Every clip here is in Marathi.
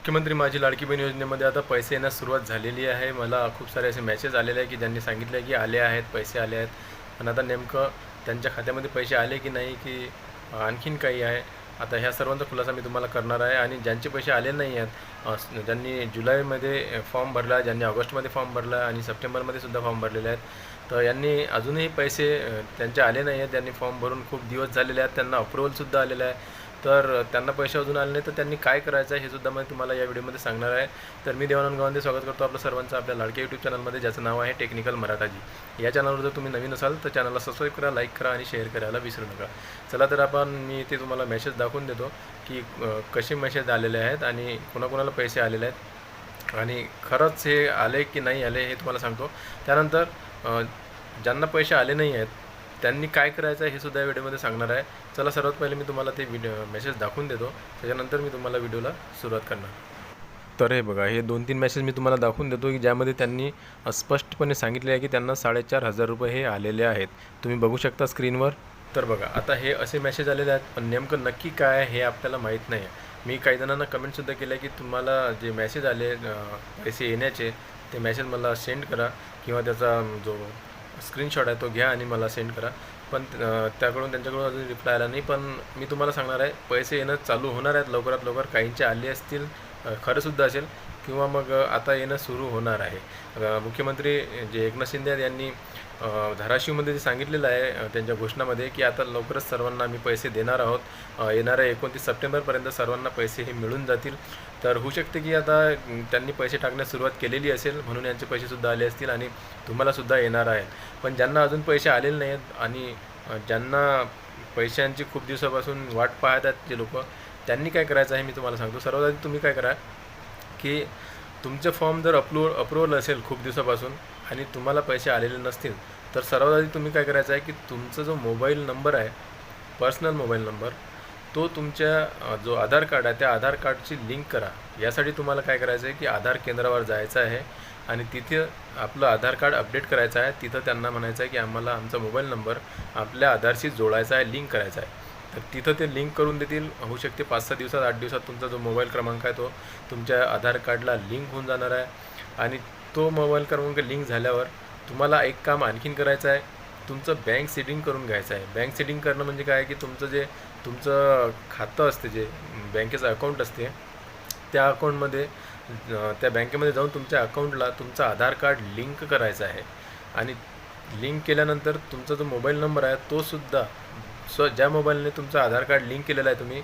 मुख्यमंत्री माझी लाडकी बहीण योजनेमध्ये आता पैसे येण्यास सुरुवात झालेली आहे. मला खूप सारे असे मॅसेज आलेले आहे की ज्यांनी सांगितलं आहे की आले आहेत पैसे आले आहेत. पण आता नेमकं त्यांच्या खात्यामध्ये पैसे आले की नाही की आणखीन काही आहे? आता ह्या सर्वांचा खुलासा मी तुम्हाला करणार आहे आणि ज्यांचे पैसे आले नाही आहेत ज्यांनी जुलैमध्ये फॉर्म भरला आहे ज्यांनी ऑगस्टमध्ये फॉर्म भरला आहे आणि सप्टेंबरमध्ये सुद्धा फॉर्म भरलेले आहेत तर यांनी अजूनही पैसे त्यांचे आले नाही आहेत. त्यांनी फॉर्म भरून खूप दिवस झालेले आहेत. त्यांना अप्रुव्हलसुद्धा आलेलं आहे. तर त्यांना पैसे अजून आले नाही तर त्यांनी काय करायचं आहे हे सुद्धा मी तुम्हाला या व्हिडिओमध्ये सांगणार आहे. तर मी देवानंद गावांदे स्वागत करतो आपलं सर्वांचं आपल्या लाडक्या यूट्यूब चॅनलमध्ये ज्याचं नाव आहे टेक्निकल मराठाजी या चॅनलवर जर तुम्ही नवीन असाल तर चॅनलला सबस्क्राईब करा लाईक करा आणि शेअर करायला विसरू नका. चला तर आपण मी इथे तुम्हाला मेसेज दाखवून देतो की कसे मेसेज आलेले आहेत आणि कोणाकोणाला पैसे आलेले आहेत. आणि खरंच हे आले की नाही आले हे तुम्हाला सांगतो. त्यानंतर ज्यांना पैसे आले नाही आहेत त्यांनी काय करायचं आहे हे सुद्धा या व्हिडिओमध्ये सांगणार आहे. चला सर्वात पहिले मी तुम्हाला ते व्हिडिओ मेसेज दाखवून देतो. त्याच्यानंतर मी तुम्हाला व्हिडिओला सुरुवात करणार. तर हे बघा हे दोन तीन मेसेज मी तुम्हाला दाखवून देतो की ज्यामध्ये त्यांनी स्पष्टपणे सांगितले आहे की त्यांना साडेचार हजार रुपये हे आलेले आहेत. तुम्ही बघू शकता स्क्रीनवर तर बघा आता हे असे मेसेज आलेले आहेत पण नेमकं नक्की काय आहे हे आपल्याला माहीत नाही आहे. मी काही जणांना कमेंटसुद्धा केलं आहे की तुम्हाला जे मेसेज आले पैसे येण्याचे ते मेसेज मला सेंड करा किंवा त्याचा जो स्क्रीनशॉट आहे तो घ्या आणि मला सेंड करा. पण त्याकडून त्यांच्याकडून अजून रिप्लाय आला नाही. पण मी तुम्हाला सांगणार आहे पैसे येणं चालू होणार आहेत. लवकरात लवकर काहींचे आले असतील खरंसुद्धा असेल किंवा मग आता येणं सुरू होणार आहे. मुख्यमंत्री जे एकनाथ शिंदे आहेत यांनी धाराशिवमध्ये जे सांगितलेलं आहे त्यांच्या घोषणामध्ये की आता लवकरच सर्वांना आम्ही पैसे देणार आहोत. येणाऱ्या एकोणतीस सप्टेंबरपर्यंत सर्वांना पैसे हे मिळून जातील. तर होऊ शकते की आता त्यांनी पैसे टाकण्यास सुरुवात केलेली असेल म्हणून यांचे पैसेसुद्धा आले असतील आणि तुम्हालासुद्धा येणार आहे पण ज्यांना अजून पैसे आलेले नाही आहेत आणि ज्यांना पैशांची खूप दिवसापासून वाट पाहत आहेत जे लोक त्यांनी काय करायचं आहे मी तुम्हाला सांगतो. सर्वात आधी तुम्ही काय करा की तुमचे फॉर्म जर अप्रूव अप्रुव्हल असेल खूप दिवसापासून आणि तुम्हाला पैसे आलेले नसतील तर सर्वात आधी तुम्ही काय करायचं आहे की तुमचा जो मोबाईल नंबर आहे पर्सनल मोबाईल नंबर तो तुमच्या जो आधार कार्ड आहे त्या आधार कार्डची लिंक करा. यासाठी तुम्हाला काय करायचं आहे की आधार केंद्रावर जायचं आहे आणि तिथे आपलं आधार कार्ड अपडेट करायचं आहे. तिथं त्यांना म्हणायचं आहे की आम्हाला आमचा मोबाईल नंबर आपल्या आधारशी जोडायचा आहे लिंक करायचा आहे. तर तिथं ते लिंक करून देतील. होऊ शकते पाच सहा दिवसात आठ दिवसात तुमचा जो मोबाईल क्रमांक आहे तो तुमच्या आधार कार्डला लिंक होऊन जाणार आहे. आणि तो मोबाईल क्रमांक लिंक झाल्यावर तुम्हाला एक काम आणखीन करायचं आहे. तुमचं बँक सेटिंग करून घ्यायचं आहे. बँक सेटिंग करणं म्हणजे काय की तुमचं जे तुमचं खातं असते जे बँकेचं अकाउंट असते त्या अकाउंटमध्ये त्या बँकेमध्ये जाऊन तुमच्या अकाउंटला तुमचं आधार कार्ड लिंक करायचं आहे. आणि लिंक केल्यानंतर तुमचा जो मोबाईल नंबर आहे तो सो ज्या मोबाईलने तुमचं आधार कार्ड लिंक केलेलं आहे तुम्ही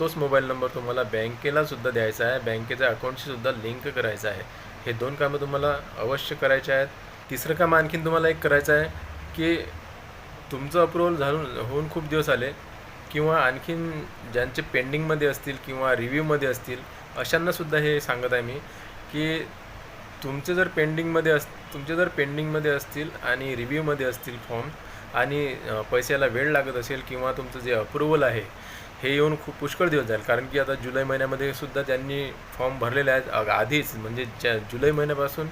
तोच मोबाईल नंबर तुम्हाला बँकेला सुद्धा द्यायचा आहे. बँकेच्या अकाउंटशी सुद्धा लिंक करायचं आहे. हे दोन कामं तुम्हाला अवश्य करायचे आहेत. तिसरं काम आणखीन तुम्हाला एक करायचं आहे की तुमचं अप्रुव्हल झालून होऊन खूप दिवस आले किंवा आणखीन ज्यांचे पेंडिंगमध्ये असतील किंवा रिव्ह्यूमध्ये असतील अशांनासुद्धा हे सांगत आहे मी की तुमचे जर पेंडिंगमध्ये अस तुमचे जर पेंडिंगमध्ये असतील आणि रिव्ह्यूमध्ये असतील फॉर्म आणि पैशाला वेळ लागत असेल किंवा तुमचं जे अप्रुव्हल आहे हे येऊन खूप पुष्कळ दिवस जाईल. कारण की आता जुलै महिन्यामध्ये सुद्धा त्यांनी फॉर्म भरलेले आहेत. आधीच म्हणजे ज्या जुलै महिन्यापासून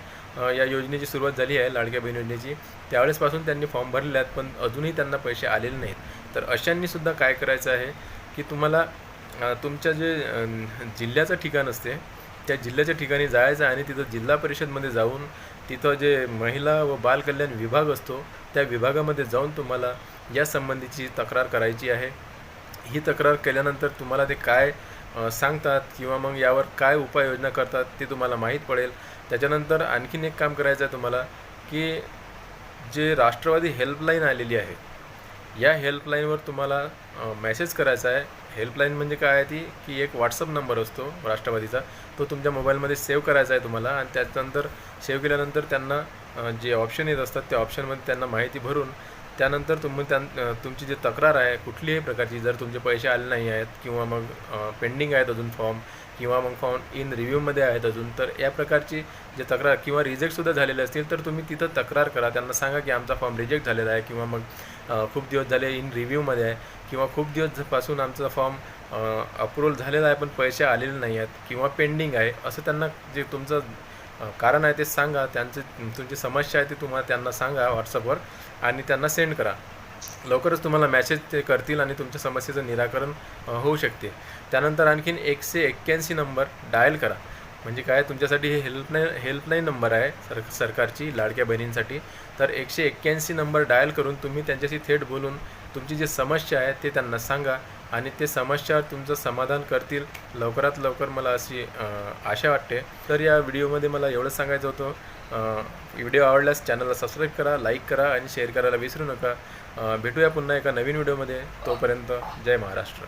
या योजनेची सुरुवात झाली आहे लाडक्या बहीण योजनेची. त्यावेळेसपासून त्यांनी फॉर्म भरलेले आहेत पण अजूनही त्यांना पैसे आलेले नाहीत. तर अशांनीसुद्धा काय करायचं आहे की तुम्हाला तुमच्या जे जिल्ह्याचं ठिकाण असते त्या जिल्ह्याच्या ठिकाणी जायचं आहे आणि तिथं जिल्हा परिषदमध्ये जाऊन तिथं जे महिला व बालकल्याण विभाग असतो त्या विभागामध्ये जाऊन तुम्हाला या संबंधीची तक्रार करायची आहे. ही तक्रार केल्यानंतर तुम्हाला ते काय सांगतात किंवा मग यावर काय उपाययोजना करतात ते तुम्हाला माहीत पडेल. त्याच्यानंतर आणखीन एक काम करायचं आहे तुम्हाला की जे राष्ट्रवादी हेल्पलाईन आलेली आहे या हेल्पलाईनवर तुम्हाला मेसेज करायचा आहे. हेल्पलाईन म्हणजे काय? आहे ती की एक व्हॉट्सअप नंबर असतो राष्ट्रवादीचा. तो तुमच्या मोबाईलमध्ये सेव्ह करायचा आहे तुम्हाला आणि त्याच्यानंतर सेव्ह केल्यानंतर त्यांना जे ऑप्शन येत असतात त्या ऑप्शनमध्ये त्यांना माहिती भरून त्यानंतर तुम्ही त्यां तुमची जी तक्रार आहे कुठलीही प्रकारची जर तुमचे पैसे आले नाही आहेत किंवा मग पेंडिंग आहेत अजून फॉर्म किंवा मग फॉर्म इन रिव्ह्यूमध्ये आहेत अजून तर या प्रकारची जे तक्रार किंवा रिजेक्टसुद्धा झालेले असतील तर तुम्ही तिथं तक्रार करा. त्यांना सांगा की आमचा फॉर्म रिजेक्ट झालेला आहे किंवा मग खूप दिवस झाले इन रिव्ह्यूमध्ये आहे किंवा खूप दिवसपासून आमचा फॉर्म अप्रूव्हल झालेला आहे पण पैसे आलेले नाही आहेत किंवा पेंडिंग आहे असं त्यांना जे तुमचं कारण आहे ते सांगा. त्यांचे तुमची समस्या आहे ती तुम्हाला त्यांना सांगा व्हॉट्सअपवर आणि त्यांना सेंड करा. लवकरच तुम्हाला मॅसेज ते करतील आणि तुमच्या समस्येचं निराकरण होऊ शकते. त्यानंतर आणखीन एकशे एक्क्याऐंशी नंबर डायल करा. म्हणजे काय? तुमच्यासाठी हे हेल्पलाईन हेल्पलाईन नंबर आहे सर सरकारची लाडक्या बहिणींसाठी. तर एकशे एक्क्याऐंशी नंबर डायल करून तुम्ही त्यांच्याशी थेट बोलून तुमची जी समस्या आहे ते त्यांना सांगा. आणि ते समस्या तुमचं समाधान करतील. लवकरात लवकर मला अशी आशा वाटते. तर या व्हिडिओमध्ये मला एवढं सांगायचं होतं. व्हिडिओ आवडल्यास चॅनलला सबस्क्राईब करा लाईक करा आणि शेअर करायला विसरू नका. भेटूया पुन्हा एका नवीन व्हिडिओमध्ये. तोपर्यंत जय महाराष्ट्र.